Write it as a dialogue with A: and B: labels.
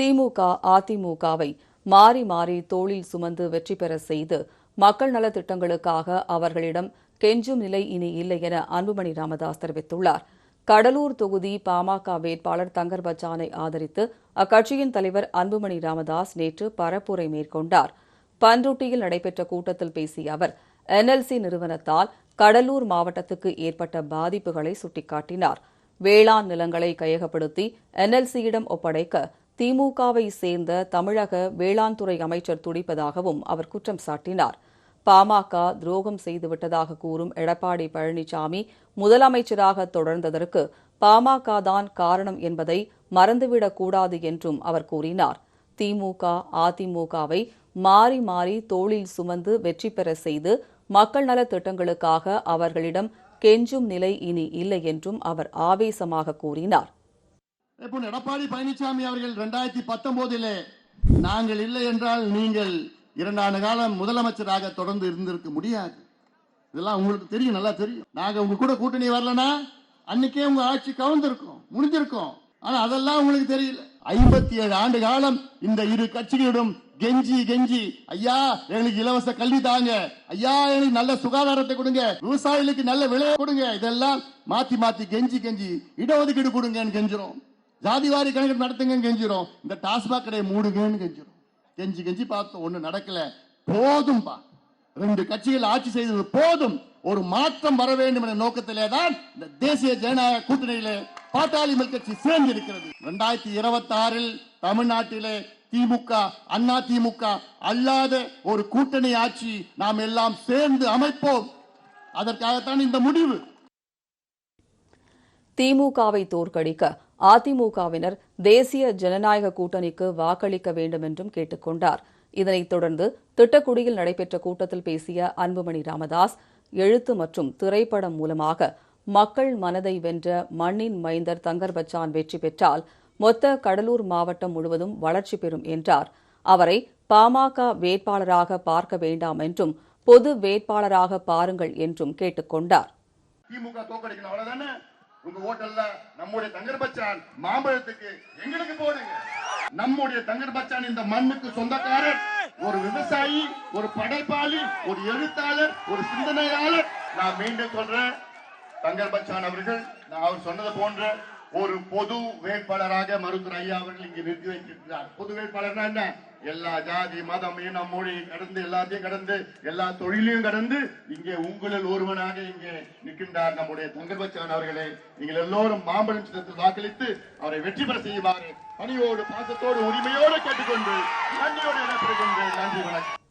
A: திமுக அதிமுகவை மாறி மாறி தோளில் சுமந்து வெற்றி பெற செய்து மக்கள் நலத் திட்டங்களுக்காக அவர்களிடம் கெஞ்சும் நிலை இனி இல்லை என அன்புமணி ராமதாஸ் தெரிவித்துள்ளார். கடலூர் தொகுதி பாமக வேட்பாளர் தங்கர் பச்சானை ஆதரித்து அக்கட்சியின் தலைவர் அன்புமணி ராமதாஸ் நேற்று பரப்புரை மேற்கொண்டார். பன்ருட்டியில் நடைபெற்ற கூட்டத்தில் பேசிய அவர் என்எல்சி நிறுவனத்தால் கடலூர் மாவட்டத்துக்கு ஏற்பட்ட பாதிப்புகளை சுட்டிக்காட்டினார். வேளாண் நிலங்களை கையகப்படுத்தி என்எல்சியிடம் ஒப்படைக்க திமுகவை சேர்ந்த தமிழக வேளாண் துறை அமைச்சர் துடிப்பதாகவும் அவர் குற்றம் சாட்டினார். பாமக துரோகம் செய்துவிட்டதாக கூறும் எடப்பாடி பழனிசாமி முதலமைச்சராக தொடர்ந்ததற்கு பாமக தான் காரணம் என்பதை மறந்துவிடக்கூடாது என்றும் அவர் கூறினார். திமுக அதிமுகவை மாறி மாறி தோளில் சுமந்து வெற்றி பெற செய்து மக்கள் நலத் திட்டங்களுக்காக அவர்களிடம் கெஞ்சும் நிலை இனி இல்லை என்றும் அவர் ஆவேசமாக கூறினார்.
B: இப்போ எடப்பாடி பழனிசாமி அவர்கள் இரண்டாயிரத்தி பத்தொன்பதிலே நாங்கள் இல்லை என்றால் நீங்கள் இரண்டாண்டு காலம் முதலமைச்சராக தொடர்ந்து இருந்திருக்க முடியாது. இதெல்லாம் உங்களுக்கு தெரியும் நல்லா தெரியும். நாங்கள் உங்க கூட கூட்டணி வரலனா அன்னைக்கே உங்க ஆட்சி கவுந்திருக்கும் முடிஞ்சிருக்கும். ஆனா அதெல்லாம் உங்களுக்கு தெரியல. ஐம்பத்தி ஏழு ஆண்டு காலம் இந்த இரு கட்சிகளிடம் கெஞ்சி கெஞ்சி ஐயா எங்களுக்கு இலவச கல்வி தாங்க. ஐயா எங்களுக்கு நல்ல சுகாதாரத்தை கொடுங்க. விவசாயிகளுக்கு நல்ல விலையை கொடுங்க. இதெல்லாம் மாத்தி மாத்தி கெஞ்சி கெஞ்சி இடஒதுக்கீடு கொடுங்கன்னு கெஞ்சிரும் ஜாதிவாரி கணக்கு நடத்துங்க கெஞ்சிரும் இந்த டாஸ்மாக் கடையை மூடுங்கன்னு கெஞ்சிரும் கெஞ்சி கெஞ்சி பார்த்தோம். ஒண்ணு நடக்கல. போதும்பா. ரெண்டு கட்சிகள் ஆட்சி செய்தது போதும். ஒரு மாற்றம் வர வேண்டும் என்ற நோக்கத்திலே தான் இந்த தேசிய ஜனநாயக கூட்டணியிலே பாட்டாளி கட்சி சேர்ந்து இருக்கிறது இரண்டாயிரத்தி இருபத்தி ஆறில் தமிழ்நாட்டிலே திமுக அண்ணா திமுக அல்லாத ஒரு கூட்டணி ஆட்சி நாம் எல்லாம் சேர்ந்து அமைப்போம். அதற்காகத்தான் இந்த முடிவு.
A: திமுகவை தோற்கடிக்க அதிமுகவினர் தேசிய ஜனநாயக கூட்டணிக்கு வாக்களிக்க வேண்டும் என்றும் கேட்டுக் கொண்டார் இதனைத் தொடர்ந்து திட்டக்குடியில் நடைபெற்ற கூட்டத்தில் பேசிய அன்புமணி ராமதாஸ் எழுத்து மற்றும் திரைப்படம் மூலமாக மக்கள் மனதை வென்ற மண்ணின் மைந்தர் தங்கர் பச்சான் வெற்றி பெற்றால் மொத்த கடலூர் மாவட்டம் முழுவதும் வளர்ச்சி பெறும் என்றார். அவரை பாமக வேட்பாளராக பார்க்க வேண்டாம் என்றும் பொது வேட்பாளராக பாருங்கள் என்றும் கேட்டுக் கொண்டார்
B: உங்க ஹோட்டல்ல நம்முடைய தங்கர் பச்சான் மாம்பழத்துக்கு எங்களுக்கு போடுங்க. நம்முடைய தங்கர் பச்சான் இந்த மண்ணுக்கு சொந்தக்காரர். ஒரு விவசாயி ஒரு படைப்பாளி ஒரு எழுத்தாளர் ஒரு சிந்தனையாளர். நான் மீண்டும் சொல்றேன் தங்கர் பச்சான் அவர்கள் நான் அவர் சொன்னது போன்ற ஒரு பொது வேட்பாளராக மருத்துவர் ஐயா அவர்கள் இங்கு நிறுத்தி வைத்திருக்கிறார். பொது வேட்பாளர்னா என்ன? எல்லா ஜாதி மதம் இனம் மொழி கடந்து எல்லாத்தையும் கடந்து எல்லா தொழிலையும் கடந்து இங்கே உங்களில் ஒருவனாக இங்கே நிற்கின்றார் நம்முடைய தங்கர்பச்சான் அவர்களே. நீங்கள் எல்லோரும் மாம்பழம் சின்னத்தில் வாக்களித்து அவரை வெற்றி பெற செய்வார்கள் பணியோடு பாசத்தோடு உரிமையோடு கேட்டுக்கொண்டு நன்றியோடு நன்றி வணக்கம்.